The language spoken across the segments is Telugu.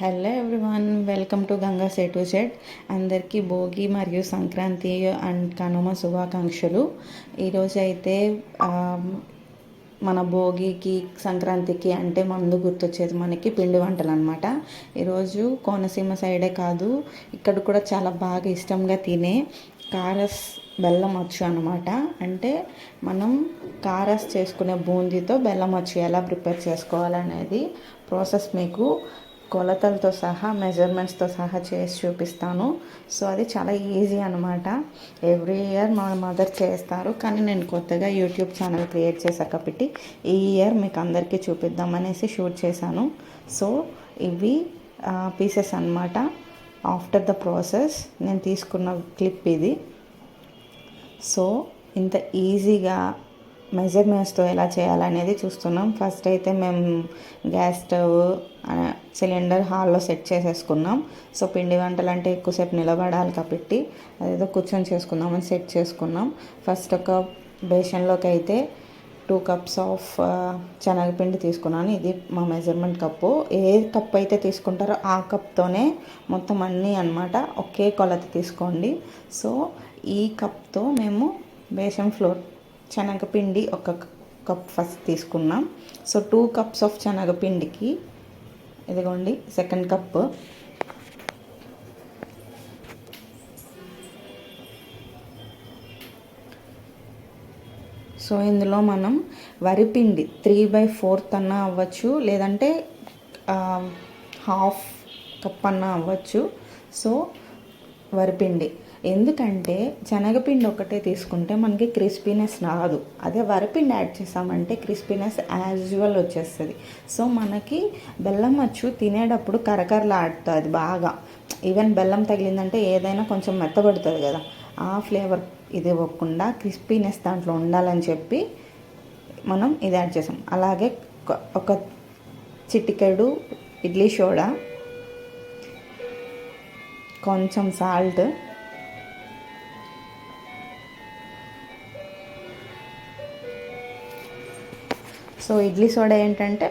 Hello everyone welcome to Ganga A to Z అందరికీ భోగి మరియు సంక్రాంతి అండ్ కనుమ శుభాకాంక్షలు. ఈరోజు అయితే మన భోగికి సంక్రాంతికి అంటే మందు గుర్తొచ్చేది మనకి పిండి వంటలు అనమాట ఈరోజు కోనసీమ సైడే కాదు ఇక్కడ కూడా చాలా బాగా ఇష్టంగా తినే కారస్ బెల్లం అచ్చు అనమాట అంటే మనం కారస్ చేసుకునే బూందీతో బెల్లం అచ్చు ఎలా ప్రిపేర్ చేసుకోవాలనేది ప్రాసెస్ మీకు కొలతలతో సహా మెజర్మెంట్స్తో సహా చేసి చూపిస్తాను. సో అది చాలా ఈజీ అనమాట ఎవ్రీ ఇయర్ మా మదర్ చేస్తారు. కానీ నేను కొత్తగా యూట్యూబ్ ఛానల్ క్రియేట్ చేశాక పెట్టి ఈ ఇయర్ మీకు అందరికీ చూపిద్దామనేసి షూట్ చేశాను. సో ఇవి పీసెస్ అన్నమాట. ఆఫ్టర్ ద ప్రాసెస్ నేను తీసుకున్న క్లిప్ ఇది. సో ఇంత ఈజీగా మెజర్మెంట్స్తో ఎలా చేయాలనేది చూస్తున్నాం. ఫస్ట్ అయితే మేము గ్యాస్ స్టవ్ సిలిండర్ హాల్లో సెట్ చేసేసుకున్నాం. సో పిండి వంటలు అంటే ఎక్కువసేపు నిలబడాలి కాబట్టి అదేదో కూర్చొని చేసుకుందామని సెట్ చేసుకున్నాం. ఫస్ట్ ఒక బేషన్లోకి అయితే టూ కప్స్ ఆఫ్ శనగపిండి తీసుకున్నాను. ఇది మా మెజర్మెంట్ కప్పు. ఏ కప్ అయితే తీసుకుంటారో ఆ కప్తోనే మొత్తం అన్నీ అన్నమాట. ఒకే కొలత తీసుకోండి. సో ఈ కప్తో మేము బేషన్ ఫ్లోర్ శనగపిండి ఒక కప్ ఫస్ట్ తీసుకున్నాం. సో టూ కప్స్ ఆఫ్ శనగపిండికి ఇదిగోండి సెకండ్ కప్. సో ఇందులో మనం వరిపిండి త్రీ బై ఫోర్త్ అన్న అవ్వచ్చు లేదంటే హాఫ్ కప్ అన్న అవ్వచ్చు. సో వరిపిండి ఎందుకంటే శనగపిండి ఒకటే తీసుకుంటే మనకి క్రిస్పీనెస్ రాదు. అదే వరిపిండి యాడ్ చేసామంటే క్రిస్పీనెస్ యాజ్ యూజువల్ వచ్చేస్తుంది. సో మనకి బెల్లం వచ్చు తినేటప్పుడు కరకరలాడుతుంది బాగా. ఈవెన్ బెల్లం తగిలిందంటే ఏదైనా కొంచెం మెత్తబడుతుంది కదా. ఆ ఫ్లేవర్ ఇది ఇవ్వకుండా క్రిస్పీనెస్ దాంట్లో ఉండాలని చెప్పి మనం ఇది యాడ్ చేసాం. అలాగే ఒక- ఒక చిటికెడు ఇడ్లీ సోడా కొంచెం సాల్ట్ సో ఇడ్లీ సోడా ఏంటంటే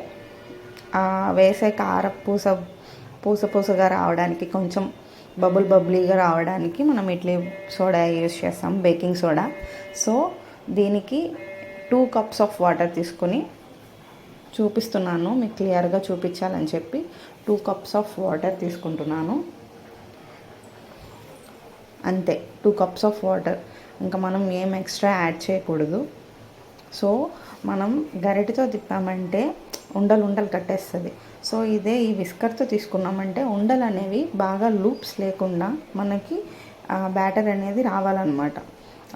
వేసే కార పూస పూస పూసగా రావడానికి కొంచెం బబుల్ బబులీగా రావడానికి మనం ఇడ్లీ సోడా యూస్ చేస్తాం బేకింగ్ సోడా. సో దీనికి టూ కప్స్ ఆఫ్ వాటర్ తీసుకుని చూపిస్తున్నాను మీకు క్లియర్గా చూపించాలని చెప్పి టూ కప్స్ ఆఫ్ వాటర్ తీసుకుంటున్నాను. అంతే టూ కప్స్ ఆఫ్ వాటర్. ఇంకా మనం ఏం ఎక్స్ట్రా యాడ్ చేయకూడదు. సో మనం గరిటితో తిప్పామంటే ఉండలు ఉండలు కట్టేస్తుంది. సో ఇదే ఈ విస్కర్తో తీసుకున్నామంటే ఉండలు అనేవి బాగా లూప్స్ లేకుండా మనకి బ్యాటర్ అనేది రావాలన్నమాట.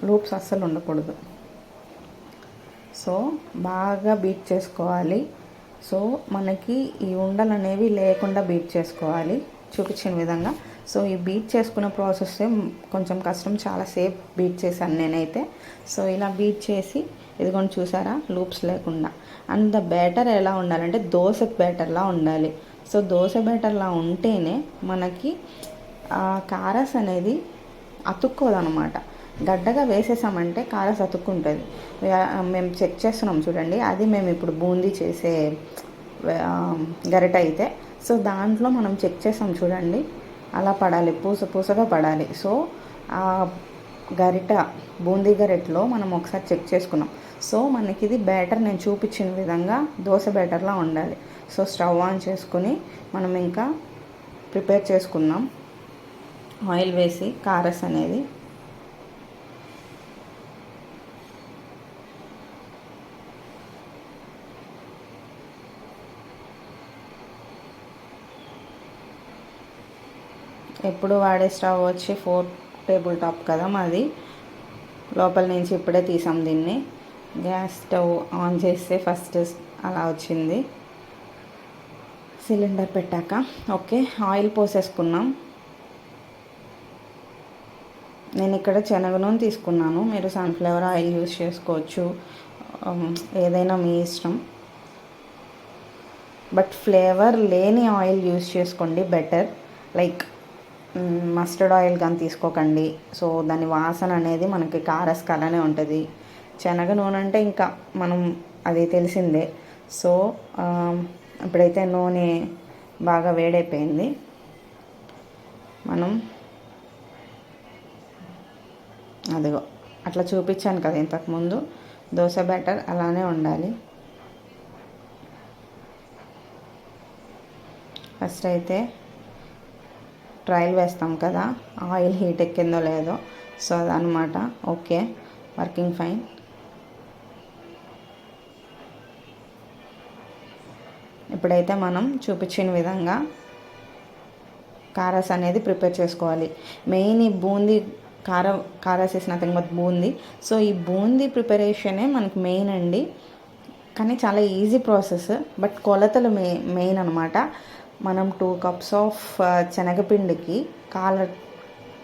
లూప్స్ అస్సలు ఉండకూడదు. సో బాగా బీట్ చేసుకోవాలి. సో మనకి ఈ ఉండలు అనేవి లేకుండా బీట్ చేసుకోవాలి. చూపించిన విధంగా. సో ఈ బీట్ చేసుకున్న ప్రాసెస్ కొంచెం కష్టం. చాలా సేఫ్ బీట్ చేశాను నేనైతే. సో ఇలా బీట్ చేసి ఇదిగోండి చూసారా? లూప్స్ లేకుండా. అండ్ ద బ్యాటర్ ఎలా ఉండాలంటే దోశ బ్యాటర్లా ఉండాలి. సో దోశ బ్యాటర్లా ఉంటేనే మనకి కారస్ అనేది అతుక్కోదనమాట. గడ్డగా వేసేసామంటే కారస్ అతుక్కుంటుంది. మేము చెక్ చేస్తున్నాం చూడండి. అది మేము ఇప్పుడు బూందీ చేసే గరిట అయితే. సో దాంట్లో మనం చెక్ చేసాం చూడండి. అలా పడాలి. పూస పూసగా పడాలి. సో ఆ గరిట బూందీ గరిటలో మనం ఒకసారి చెక్ చేసుకున్నాం. సో మనకి ఇది బ్యాటర్ నేను చూపించిన విధంగా దోశ బ్యాటర్లా ఉండాలి. సో స్టవ్ ఆన్ చేసుకుని మనం ఇంకా ప్రిపేర్ చేసుకుందాం. ఆయిల్ వేసి కారస్ అనేది. ఎప్పుడు వాడే స్టవ్ వచ్చి ఫోర్ టేబుల్ టాప్ కదా మాది. లోపల నుంచి ఇప్పుడే తీసాం దీన్ని. గ్యాస్ స్టవ్ ఆన్ చేస్తే ఫస్ట్ అలా వచ్చింది. సిలిండర్ పెట్టాక. ఓకే ఆయిల్ పోసేసుకున్నాం. నేను ఇక్కడ శనగ నూనె తీసుకున్నాను. మీరు సన్ఫ్లవర్ ఆయిల్ యూస్ చేసుకోవచ్చు. ఏదైనా మీ ఇష్టం. బట్ ఫ్లేవర్ లేని ఆయిల్ యూస్ చేసుకోండి బెటర్. లైక్ మస్టర్డ్ ఆయిల్ కానీ తీసుకోకండి. సో దాని వాసన అనేది మనకి కారస్కాలనే ఉంటుంది. శనగ నూనె అంటే ఇంకా మనం అది తెలిసిందే. సో ఇప్పుడైతే నూనె బాగా వేడైపోయింది. మనం అదిగో అట్లా చూపించాను కదా ఇంతకుముందు. దోశ బ్యాటర్ అలానే ఉండాలి. ఫస్ట్ అయితే ట్రయల్ వేస్తాం కదా ఆయిల్ హీట్ ఎక్కిందో లేదో. సో అదనమాట ఓకే వర్కింగ్ ఫైన్. ఇప్పుడైతే మనం చూపించిన విధంగా కారస్ అనేది ప్రిపేర్ చేసుకోవాలి. మెయిన్ ఈ బూందీ కార కారస్ వేసిన తర్వాత బూందీ. సో ఈ బూందీ ప్రిపరేషనే మనకి మెయిన్ అండి. కానీ చాలా ఈజీ ప్రాసెస్ బట్ కొలతలు మె మెయిన్ అనమాట మనం టూ కప్స్ ఆఫ్ శనగపిండికి కాల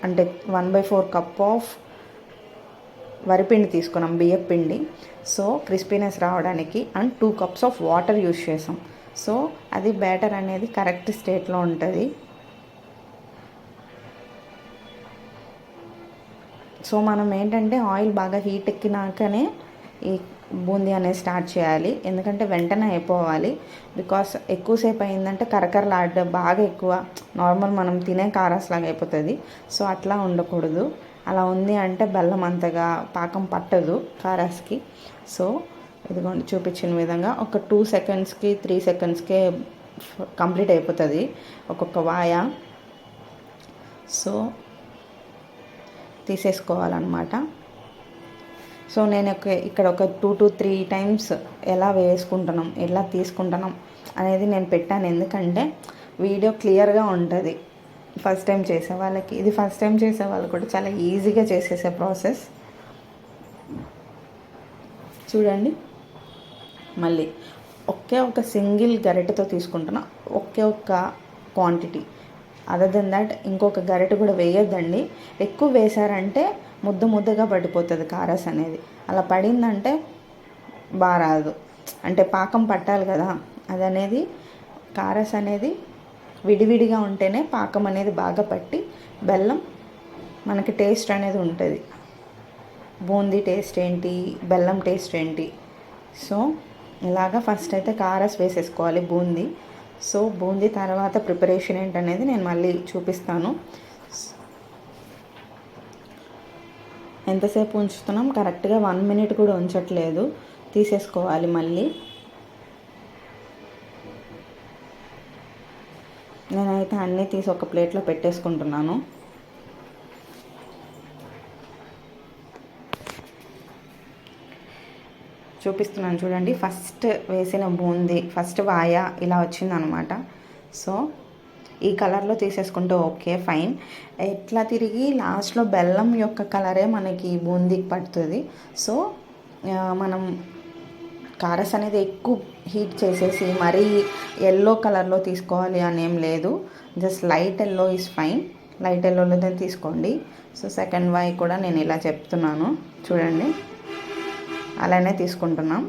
అంటే one by four cup of వరిపిండి తీసుకున్నాం బియ్యపిండి. సో క్రిస్పీనెస్ రావడానికి and two cups of water use చేసాం. సో అది బ్యాటర్ అనేది కరెక్ట్ స్టేట్లో ఉంటుంది. సో మనం ఏంటంటే ఆయిల్ బాగా హీట్ ఎక్కినాకనే ఈ బూందీ అనేది స్టార్ట్ చేయాలి. ఎందుకంటే వెంటనే అయిపోవాలి. బికాస్ ఎక్కువసేపు అయిందంటే కరకరలాడ బాగా ఎక్కువ నార్మల్ మనం తినే కారాస్ లాగా అయిపోతుంది. సో అట్లా ఉండకూడదు. అలా ఉంది అంటే బెల్లం అంతగా పాకం పట్టదు కారాస్కి. సో ఇదిగోండి చూపించిన విధంగా ఒక టూ సెకండ్స్కి త్రీ సెకండ్స్కే కంప్లీట్ అయిపోతుంది ఒక్కొక్క వాయ. సో తీసేసుకోవాలన్నమాట. సో నేను ఒక ఇక్కడ ఒక టూ టు త్రీ టైమ్స్ ఎలా వేసుకుంటున్నాం ఎలా తీసుకుంటున్నాం అనేది నేను పెట్టాను. ఎందుకంటే వీడియో క్లియర్గా ఉంటుంది ఫస్ట్ టైం చేసే వాళ్ళకి. ఇది ఫస్ట్ టైం చేసే వాళ్ళు కూడా చాలా ఈజీగా చేసేసే ప్రాసెస్. చూడండి. మళ్ళీ ఒకే ఒక సింగిల్ గరిటెతో తీసుకుంటున్నా ఒకే ఒక్క క్వాంటిటీ అదర్ దెన్ దాట్ ఇంకొక గరిటె కూడా వేయొద్దండి. ఎక్కువ వేశారంటే ముద్ద ముద్దగా పడిపోతుంది కారస్ అనేది. అలా పడిందంటే బారాదు. అంటే పాకం పట్టాలి కదా అది అనేది కారస్ అనేది విడివిడిగా ఉంటేనే పాకం అనేది బాగా పట్టి బెల్లం మనకి టేస్ట్ అనేది ఉంటుంది. బూందీ టేస్ట్ ఏంటి బెల్లం టేస్ట్ ఏంటి. సో ఇలాగా ఫస్ట్ అయితే కారస్ వేసేసుకోవాలి బూందీ. సో బూందీ తర్వాత ప్రిపరేషన్ ఏంటనేది నేను మళ్ళీ చూపిస్తాను. ఎంతసేపు ఉంచుతున్నాం? కరెక్ట్గా వన్ మినిట్ కూడా ఉంచట్లేదు. తీసేసుకోవాలి మళ్ళీ. నేనైతే అన్నీ తీసి ఒక ప్లేట్లో పెట్టేసుకుంటున్నాను. చూపిస్తున్నాను చూడండి. ఫస్ట్ వేసిన బూందీ ఫస్ట్ వాయ ఇలా వచ్చిందనమాట. సో ఈ కలర్లో తీసేసుకుంటే ఓకే ఫైన్. ఎట్లా తిరిగి లాస్ట్లో బెల్లం యొక్క కలరే మనకి బూందీకి పడుతుంది. సో మనం కారస్ అనేది ఎక్కువ హీట్ చేసేసి మరీ ఎల్లో కలర్లో తీసుకోవాలి అని ఏం లేదు. Just light yellow is fine. Light ఎల్లోలోనే తీసుకోండి. సో సెకండ్ వై కూడా నేను ఇలా చెప్తున్నాను. చూడండి. అలానే తీసుకుంటున్నాం.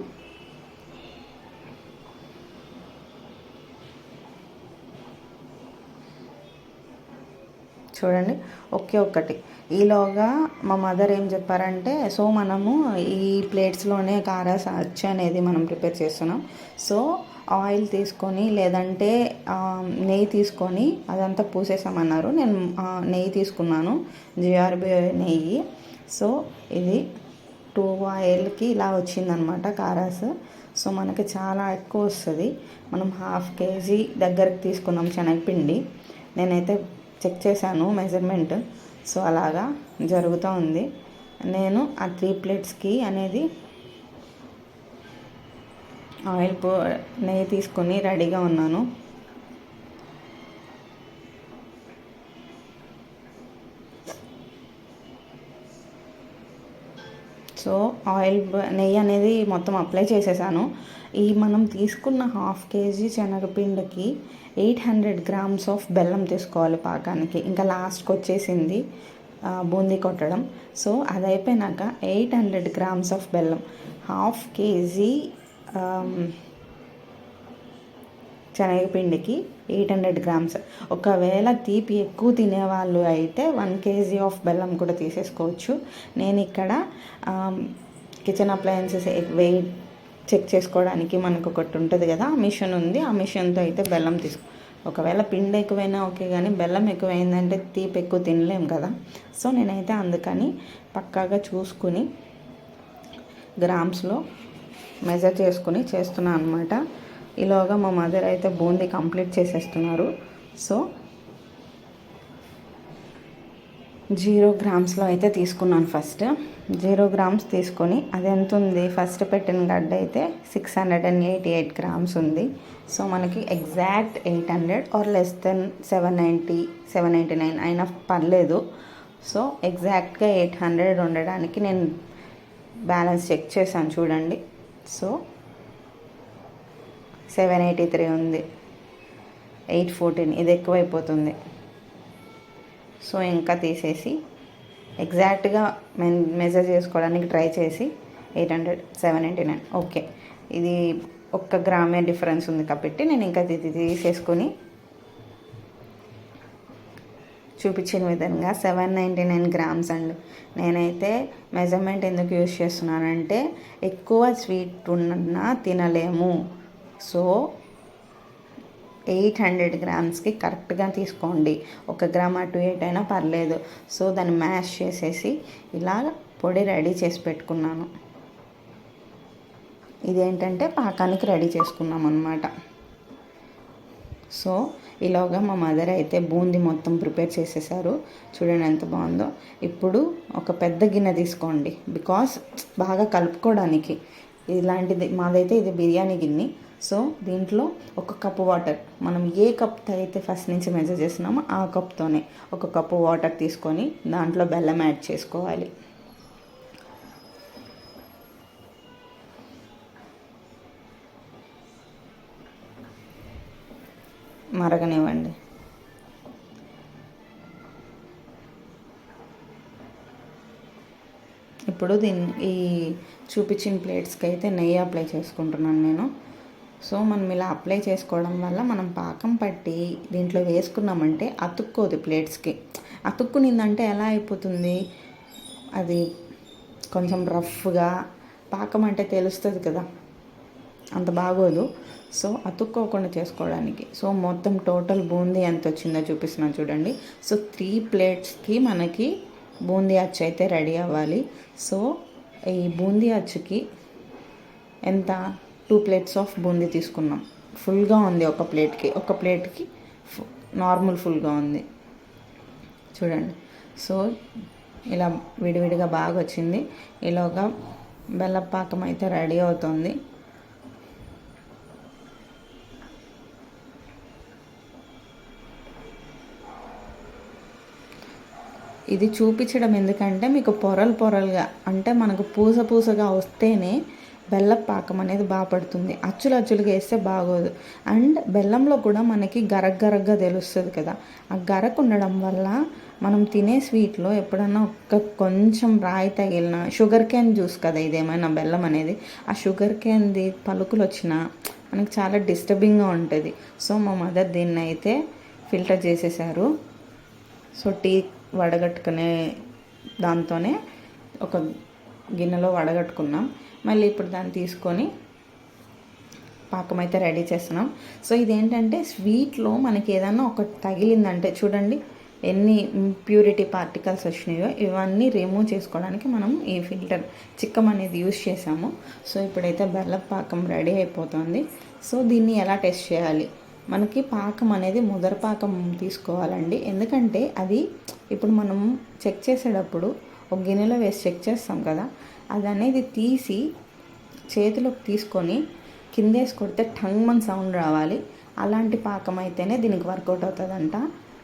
చూడండి ఒకే ఒక్కటి. ఈలోగా మా మదర్ ఏం చెప్పారంటే సో మనము ఈ ప్లేట్స్లోనే కారాస్ అచ్చు అనేది మనం ప్రిపేర్ చేస్తున్నాం. సో ఆయిల్ తీసుకొని లేదంటే నెయ్యి తీసుకొని అదంతా పూసేసామన్నారు. నేను నెయ్యి తీసుకున్నాను జిఆర్బి నెయ్యి. సో ఇది టూ ఆయిల్కి ఇలా వచ్చిందనమాట కారాస్. సో మనకి చాలా ఎక్కువ వస్తుంది. మనం హాఫ్ కేజీ దగ్గరకు తీసుకున్నాం శనగపిండి. నేనైతే చెక్ చేశాను మెజర్మెంట్. సో అలాగా జరుగుతూ ఉంది. నేను ఆ త్రీ ప్లేట్స్కి అనేది ఆయిల్ పో నెయ్యి తీసుకొని రెడీగా ఉన్నాను. సో ఆయిల్ నెయ్యి అనేది మొత్తం అప్లై చేసేసాను. ఈ మనం తీసుకున్న హాఫ్ కేజీ శనగపిండికి ఎయిట్ హండ్రెడ్ గ్రామ్స్ ఆఫ్ బెల్లం తీసుకోవాలి పాకానికి. ఇంకా లాస్ట్కి వచ్చేసింది బూందీ కొట్టడం. సో అది అయిపోయినాక ఎయిట్ హండ్రెడ్ గ్రామ్స్ ఆఫ్ బెల్లం. హాఫ్ కేజీ శనగపిండికి ఎయిట్ హండ్రెడ్ గ్రామ్స్ ఒకవేళ తీపి ఎక్కువ తినేవాళ్ళు అయితే వన్ కేజీ ఆఫ్ బెల్లం కూడా తీసేసుకోవచ్చు. నేను ఇక్కడ కిచెన్ అప్లయన్సెస్ వెయిట్ చెక్ చేసుకోవడానికి మనకు ఒకటి ఉంటుంది కదా ఆ మిషన్ ఉంది. ఆ మిషన్తో అయితే బెల్లం తీసుకో ఒకవేళ పిండి ఎక్కువైనా ఓకే కానీ బెల్లం ఎక్కువైందంటే తీపి ఎక్కువ తినలేం కదా. సో నేనైతే అందుకని పక్కాగా చూసుకుని గ్రామ్స్లో మెజర్ చేసుకుని చేస్తున్నాను అనమాట ఈలోగా మా మదర్ అయితే బూందీ కంప్లీట్ చేసేస్తున్నారు. సో జీరో గ్రామ్స్లో అయితే తీసుకున్నాను ఫస్ట్. జీరో గ్రామ్స్ తీసుకొని అది ఎంత ఉంది? ఫస్ట్ పెట్టిన గడ్డ అయితే six hundred and eighty eight grams ఉంది. సో మనకి exact eight hundred or less than seven ninety seven ninety nine అయినా పర్లేదు. సో ఎగ్జాక్ట్గా ఎయిట్ హండ్రెడ్ ఉండడానికి నేను బ్యాలెన్స్ చెక్ చేశాను చూడండి. సో సెవెన్ ఎయిటీ త్రీ ఉంది. ఎయిట్ ఫోర్టీన్ ఇది ఎక్కువైపోతుంది. సో ఇంకా తీసేసి ఎగ్జాక్ట్గా మెన్ మెజర్ చేసుకోవడానికి ట్రై చేసి eight hundred seven eighty nine. Okay. ఇది ఒక్క గ్రామే డిఫరెన్స్ ఉంది కాబట్టి నేను ఇంకా తీసేసుకొని చూపించిన విధంగా సెవెన్ నైంటీ నైన్ గ్రామ్స్ అండి నేనైతే మెజర్మెంట్ ఎందుకు యూజ్ చేస్తున్నానంటే ఎక్కువ స్వీట్ ఉన్నా తినలేము. సో ఎయిట్ హండ్రెడ్ గ్రామ్స్కి కరెక్ట్గా తీసుకోండి. ఒక గ్రామ్ అటు ఎయిట్ అయినా పర్లేదు. సో దాన్ని మ్యాష్ చేసేసి ఇలా పొడి రెడీ చేసి పెట్టుకున్నాను. ఇదేంటంటే పాకానికి రెడీ చేసుకున్నాం అనమాట సో ఇలాగా మా మదర్ అయితే బూందీ మొత్తం ప్రిపేర్ చేసేసారు. చూడండి ఎంత బాగుందో. ఇప్పుడు ఒక పెద్ద గిన్నె తీసుకోండి. బికాస్ బాగా కలుపుకోవడానికి ఇలాంటిది మాదైతే ఇది బిర్యానీ గిన్నె. సో దీంట్లో ఒక కప్పు వాటర్. మనం ఏ కప్తో అయితే ఫస్ట్ నుంచి మెజర్ చేస్తున్నామో ఆ కప్తోనే ఒక కప్పు వాటర్ తీసుకొని దాంట్లో బెల్లం యాడ్ చేసుకోవాలి. మరగనివ్వండి. ఇప్పుడు దీన్ని ఈ చూపించిన ప్లేట్స్కి అయితే నెయ్యి అప్లై చేసుకుంటున్నాను నేను. సో మనం ఇలా అప్లై చేసుకోవడం వల్ల మనం పాకం పట్టి దీంట్లో వేసుకున్నామంటే అతుక్కోదు ప్లేట్స్కి. అతుక్కునిందంటే ఎలా అయిపోతుంది? అది కొంచెం రఫ్గా పాకం అంటే తెలుస్తుంది కదా అంత బాగోదు. సో అతుక్కోకుండా చేసుకోవడానికి. సో మొత్తం టోటల్ బూందీ ఎంత వచ్చిందో చూపిస్తున్నాను చూడండి. సో త్రీ ప్లేట్స్కి మనకి బూందీ అచ్చు అయితే రెడీ అవ్వాలి. సో ఈ బూందీ అచ్చుకి ఎంత? టూ ప్లేట్స్ ఆఫ్ బూందీ తీసుకున్నాం. ఫుల్గా ఉంది ఒక ప్లేట్కి ఒక ప్లేట్కి నార్మల్ ఫుల్గా ఉంది. చూడండి. సో ఇలా విడివిడిగా బాగా వచ్చింది. ఇలాగా బెల్లపాకం అయితే రెడీ అవుతుంది. ఇది చూపించడం ఎందుకంటే మీకు పొరలు పొరలుగా అంటే మనకు పూస పూసగా వస్తేనే బెల్లం పాకం అనేది బాగా పడుతుంది. అచ్చులు అచ్చులుగా వేస్తే బాగోదు. అండ్ బెల్లంలో కూడా మనకి గరగ గరగ్గా తెలుస్తుంది కదా. ఆ గరకు ఉండడం వల్ల మనం తినే స్వీట్లో ఎప్పుడన్నా ఒక్క కొంచెం రాయి తగిలిన షుగర్ క్యాన్ జ్యూస్ కదా ఇదేమైనా బెల్లం అనేది ఆ షుగర్ క్యాన్ది పలుకులు వచ్చినా మనకి చాలా డిస్టర్బింగ్గా ఉంటుంది. సో మా మదర్ దీన్ని అయితే ఫిల్టర్ చేసేసారు. సో టీ వడగట్టుకునే దాంతోనే ఒక గిన్నెలో వడగట్టుకున్నాం. మళ్ళీ ఇప్పుడు దాన్ని తీసుకొని పాకం అయితే రెడీ చేస్తున్నాం. సో ఇదేంటంటే స్వీట్లో మనకి ఏదైనా ఒకటి తగిలిందంటే చూడండి ఎన్ని ప్యూరిటీ పార్టికల్స్ వచ్చినాయో ఇవన్నీ రిమూవ్ చేసుకోవడానికి మనం ఈ ఫిల్టర్ చిక్కం అనేది యూస్ చేసాము సో ఇప్పుడైతే బెల్లం పాకం రెడీ అయిపోతుంది. సో దీన్ని ఎలా టెస్ట్ చేయాలి? మనకి పాకం అనేది ముదర పాకం తీసుకోవాలండి. ఎందుకంటే అది ఇప్పుడు మనం చెక్ చేసేటప్పుడు ఒక గిన్నెలో వేసి చెక్ చేస్తాం కదా అది అనేది తీసి చేతిలోకి తీసుకొని కిందేసి కొడితే టంగ్ మన్ సౌండ్ రావాలి. అలాంటి పాకం అయితేనే దీనికి వర్కౌట్ అవుతుందంట.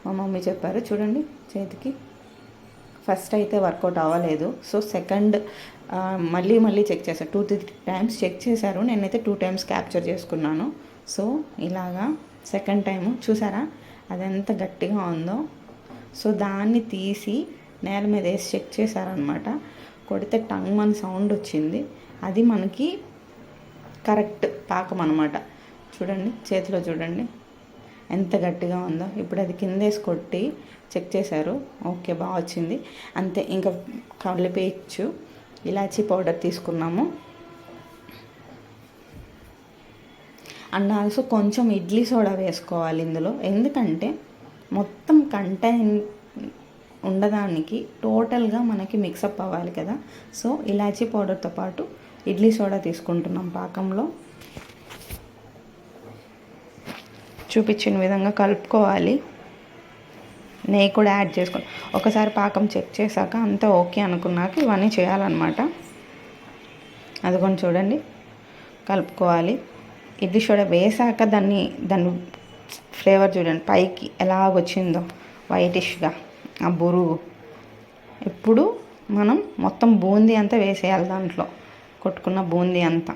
మా మమ్మీ చెప్పారు చూడండి చేతికి. ఫస్ట్ అయితే వర్కౌట్ అవ్వలేదు. సో సెకండ్ మళ్ళీ మళ్ళీ చెక్ చేశారు టూ త్రీ టైమ్స్ చెక్ చేశారు. నేనైతే టూ టైమ్స్ క్యాప్చర్ చేసుకున్నాను. సో ఇలాగా సెకండ్ టైం చూసారా? అది ఎంత గట్టిగా ఉందో. సో దాన్ని తీసి నేల మీద వేసి చెక్ చేశారనమాట కొడితే టంగ్ మన సౌండ్ వచ్చింది. అది మనకి కరెక్ట్ పాకం అనమాట చూడండి చేతిలో చూడండి. ఎంత గట్టిగా ఉందో. ఇప్పుడు అది కిందేసి కొట్టి చెక్ చేశారు. ఓకే బాగా వచ్చింది. అంతే ఇంకా కలిపేయచ్చు. ఇలాచీ పౌడర్ తీసుకున్నాము. అండ్ ఆల్సో కొంచెం ఇడ్లీ సోడా వేసుకోవాలి ఇందులో. ఎందుకంటే మొత్తం కంటైన్ ఉండడానికి టోటల్గా మనకి మిక్సప్ అవ్వాలి కదా. సో ఇలాచీ పౌడర్తో పాటు ఇడ్లీ సోడా తీసుకుంటున్నాం పాకంలో. చూపించిన విధంగా కలుపుకోవాలి. నెయ్యి కూడా యాడ్ చేసుకుని ఒకసారి పాకం చెక్ చేశాక అంతా ఓకే అనుకున్నాక ఇవన్నీ చేయాలన్నమాట. అదిగోండి చూడండి. కలుపుకోవాలి. ఇడ్లీ సోడా వేసాక దాన్ని దాన్ని ఫ్లేవర్ చూడండి. పైకి ఎలా వచ్చిందో వైటిష్గా. ఆ బురుగు ఇప్పుడు మనం మొత్తం బూందీ అంతా వేసేయాలి దాంట్లో. కొట్టుకున్న బూందీ అంతా.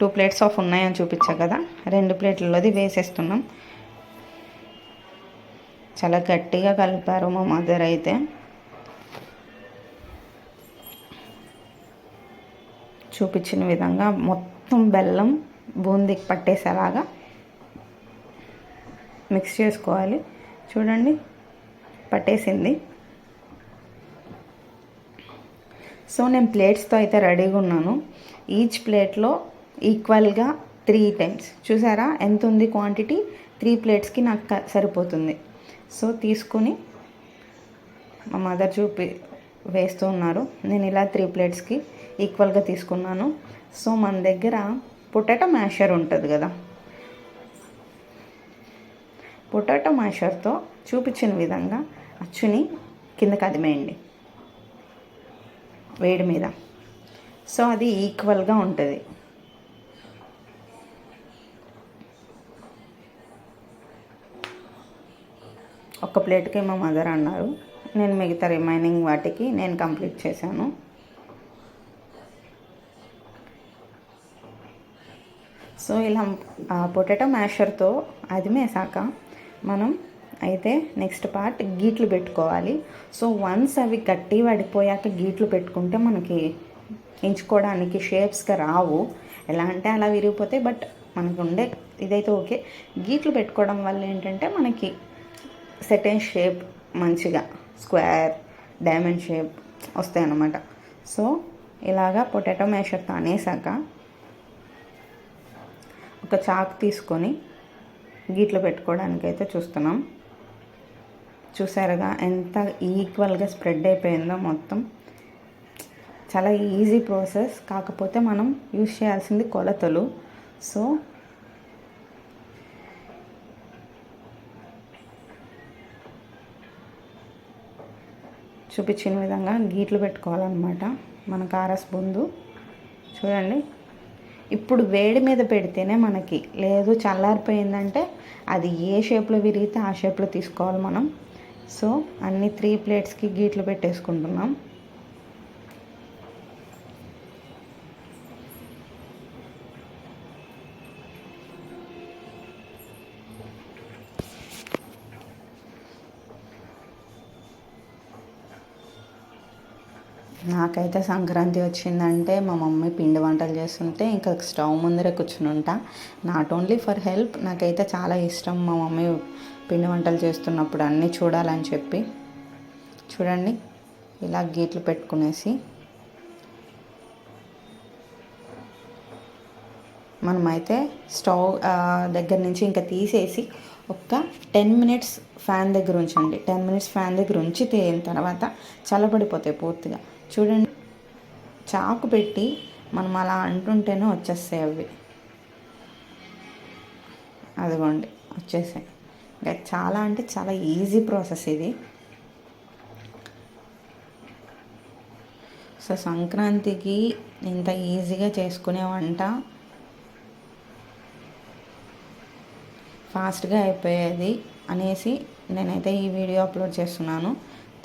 టూ ప్లేట్స్ ఆఫ్ ఉన్నాయని చూపించా కదా రెండు ప్లేట్లలోది వేసేస్తున్నాం. చాలా గట్టిగా కలిపారు మా మదర్ అయితే. చూపించిన విధంగా మొత్తం బెల్లం బూందీకి పట్టేసేలాగా మిక్స్ చేసుకోవాలి. చూడండి పట్టేసింది. సో నేను ప్లేట్స్తో అయితే రెడీగా ఉన్నాను. ఈచ్ ప్లేట్లో ఈక్వల్గా త్రీ టైమ్స్ చూసారా? ఎంత ఉంది క్వాంటిటీ? త్రీ ప్లేట్స్కి నాకు సరిపోతుంది. సో తీసుకుని మా మదర్ చూపి వేస్తూ ఉన్నారు. నేను ఇలా త్రీ ప్లేట్స్కి ఈక్వల్గా తీసుకున్నాను. సో మన దగ్గర పొటాటో మ్యాషర్ ఉంటుంది కదా? పొటాటో మాషర్తో చూపించిన విధంగా అచ్చుని కిందకి కదిమేయండి వేడి మీద. సో అది ఈక్వల్గా ఉంటుంది. ఒక ప్లేట్కి మా మదర్ అన్నారు. నేను మిగతా రిమైనింగ్ వాటికి నేను కంప్లీట్ చేశాను. సో ఇలా పొటాటో మ్యాషర్తో అది మేసాక మనం అయితే నెక్స్ట్ పార్ట్ గీట్లు పెట్టుకోవాలి. సో వన్స్ అవి గట్టి పడిపోయాక గీట్లు పెట్టుకుంటే మనకి ఎంచుకోవడానికి షేప్స్గా రావు. ఎలా అంటే అలా విరిగిపోతాయి బట్ మనకు ఉండే ఇదైతే ఓకే గీట్లు పెట్టుకోవడం వల్ల ఏంటంటే మనకి సెటైన్ షేప్ మంచిగా స్క్వేర్ డైమండ్ షేప్ వస్తాయి అన్నమాట సో ఇలాగా పొటాటో మేషర్తో అనేసాక ఒక చాక్ తీసుకొని గీట్లు పెట్టుకోవడానికైతే చూస్తున్నాం. చూసారుగా ఎంత ఈక్వల్గా స్ప్రెడ్ అయిపోయిందో మొత్తం. చాలా ఈజీ ప్రాసెస్ కాకపోతే మనం యూజ్ చేయాల్సింది కొలతలు. సో చూపించిన విధంగా గీట్లు పెట్టుకోవాలన్నమాట. మన కారస్ బొందు చూడండి. ఇప్పుడు వేడి మీద పెడితేనే మనకి లేదు చల్లారిపోయిందంటే అది ఏ షేప్లో విరిగితే ఆ షేప్లో తీసుకోవాలి మనం. సో అన్ని త్రీ ప్లేట్స్కి గీట్లు పెట్టేసుకుంటున్నాం. అయితే సంక్రాంతి వచ్చిందంటే మా మమ్మీ పిండి వంటలు చేస్తుంటే ఇంకా స్టవ్ ముందరే కూర్చుని ఉంటా. నాట్ ఓన్లీ ఫర్ హెల్ప్ నాకైతే చాలా ఇష్టం మా మమ్మీ పిండి వంటలు చేస్తున్నప్పుడు అన్నీ చూడాలని చెప్పి. చూడండి ఇలా గీట్లు పెట్టుకునేసి మనమైతే స్టవ్ దగ్గర నుంచి ఇంకా తీసేసి ఒక టెన్ మినిట్స్ ఫ్యాన్ దగ్గర ఉంచండి. టెన్ మినిట్స్ ఫ్యాన్ దగ్గర ఉంచితే తర్వాత చల్లబడిపోతాయి పూర్తిగా. చూడండి. చాకు పెట్టి మనం అలా అంటుంటేనే వచ్చేస్తాయి అవి. అదిగోండి వచ్చేసాయి. ఇంకా చాలా అంటే చాలా ఈజీ ప్రాసెస్ ఇది. సో సంక్రాంతికి ఇంత ఈజీగా చేసుకునే వంట ఫాస్ట్గా అయిపోయేది అనేసి నేనైతే ఈ వీడియో అప్లోడ్ చేస్తున్నాను.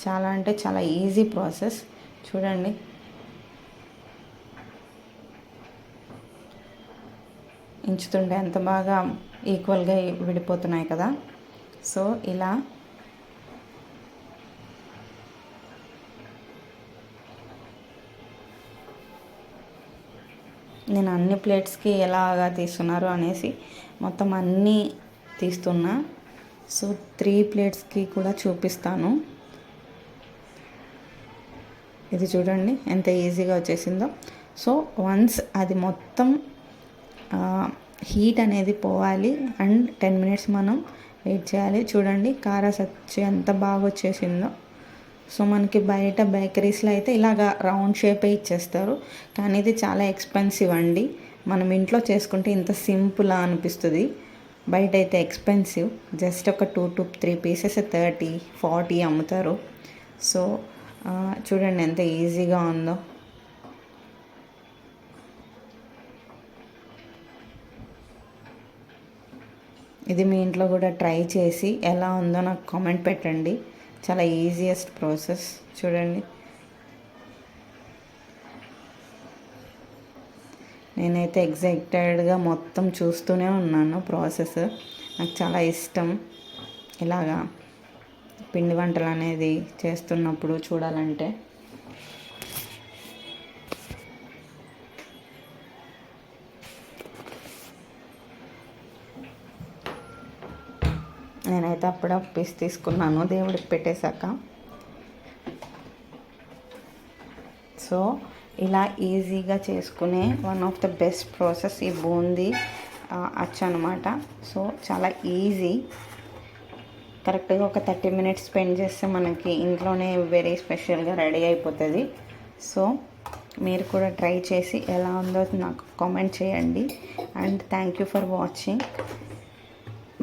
చాలా అంటే చాలా ఈజీ ప్రాసెస్ చూడండి. ఇంచుతుంటే ఎంత బాగా ఈక్వల్గా విడిపోతున్నాయి కదా. సో ఇలా. నేను అన్ని ప్లేట్స్కి ఎలాగా తీస్తున్నారు అనేసి మొత్తం అన్నీ తీస్తున్నా. సో త్రీ ప్లేట్స్కి కూడా చూపిస్తాను. ఇది చూడండి ఎంత ఈజీగా వచ్చేసిందో. సో వన్స్ అది మొత్తం హీట్ అనేది పోవాలి. అండ్ టెన్ మినిట్స్ మనం వెయిట్ చేయాలి. చూడండి కారా సచ్చి ఎంత బాగా వచ్చేసిందో. సో మనకి బయట బేకరీస్లో అయితే ఇలాగ రౌండ్ షేపే ఇచ్చేస్తారు. కానీ ఇది చాలా ఎక్స్పెన్సివ్ అండి. మనం ఇంట్లో చేసుకుంటే ఇంత సింపుల్ అనిపిస్తుంది. బయట అయితే ఎక్స్పెన్సివ్ జస్ట్ ఒక two to three pieces thirty forty అమ్ముతారు. సో చూడండి ఎంత ఈజీగా ఉందో. ఇది మీ ఇంట్లో కూడా ట్రై చేసి ఎలా ఉందో నాకు కామెంట్ పెట్టండి. చాలా ఈజియెస్ట్ ప్రాసెస్ చూడండి. నేనైతే ఎగ్జైటెడ్గా మొత్తం చూస్తూనే ఉన్నాను ప్రాసెస్ నాకు చాలా ఇష్టం. ఇలాగా పిండి వంటలు అనేది చేస్తున్నప్పుడు చూడాలంటే. నేనైతే అప్పుడే పీస్ తీసుకున్నాను. దేవుడికి పెట్టేశాక. సో ఇలా ఈజీగా చేసుకునే one of the best process ఈ బూందీ అచ్చు అనమాట సో చాలా ఈజీ. కరెక్ట్గా ఒక థర్టీ మినిట్స్ స్పెండ్ చేస్తే మనకి ఇంట్లోనే వెరీ స్పెషల్గా రెడీ అయిపోతుంది. సో మీరు కూడా ట్రై చేసి ఎలా ఉందో నాకు కామెంట్ చేయండి. And thank you for watching.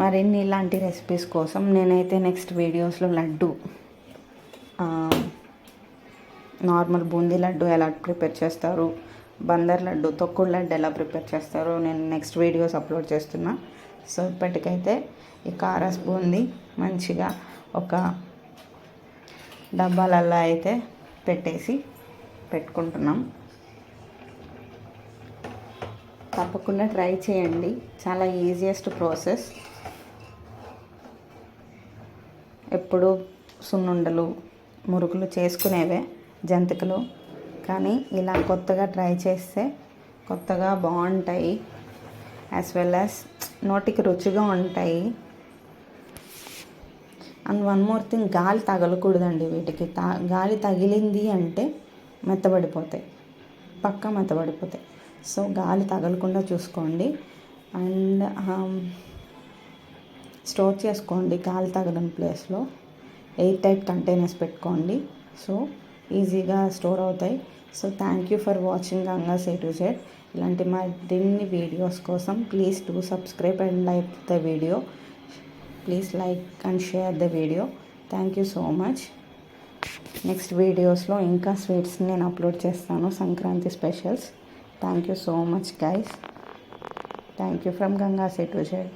మరిన్ని ఇలాంటి రెసిపీస్ కోసం నేనైతే నెక్స్ట్ వీడియోస్లో లడ్డు నార్మల్ బూందీ లడ్డు ఎలా ప్రిపేర్ చేస్తారు బందర్ లడ్డు తొక్కుడు లడ్డు ఎలా ప్రిపేర్ చేస్తారో నేను నెక్స్ట్ వీడియోస్ అప్లోడ్ చేస్తున్నా. సో ఇప్పటికైతే ఈ కారస్ బూందీ మంచిగా ఒక డబ్బాలల్లో అయితే పెట్టేసి పెట్టుకుంటున్నాం. తప్పకుండా ట్రై చేయండి. చాలా ఈజియెస్ట్ ప్రాసెస్ ఎప్పుడూ సున్నుండలు మురుకులు చేసుకునేవే జంతికలు. కానీ ఇలా కొత్తగా ట్రై చేస్తే కొత్తగా బాగుంటాయి. యాజ్ వెల్ యాజ్ నోటికి రుచిగా ఉంటాయి. అండ్ వన్ మోర్ థింగ్ గాలి తగలకూడదండి వీటికి. తా గాలి తగిలింది అంటే మెత్తబడిపోతాయి. పక్క మెత్తబడిపోతాయి. సో గాలి తగలకుండా చూసుకోండి. అండ్ స్టోర్ చేసుకోండి గాలి తగలని ప్లేస్లో. ఎయిర్ టైట్ కంటైనర్స్ పెట్టుకోండి. సో ఈజీగా స్టోర్ అవుతాయి. So thank you for watching Ganga A to Z ఇలాంటి మరిన్ని వీడియోస్ కోసం please do subscribe and like the video please like and share the video thank you so much next వీడియోస్లో ఇంకా స్వీట్స్ నేను అప్లోడ్ చేస్తాను. Sankranti specials thank you so much guys thank you from Ganga A to Z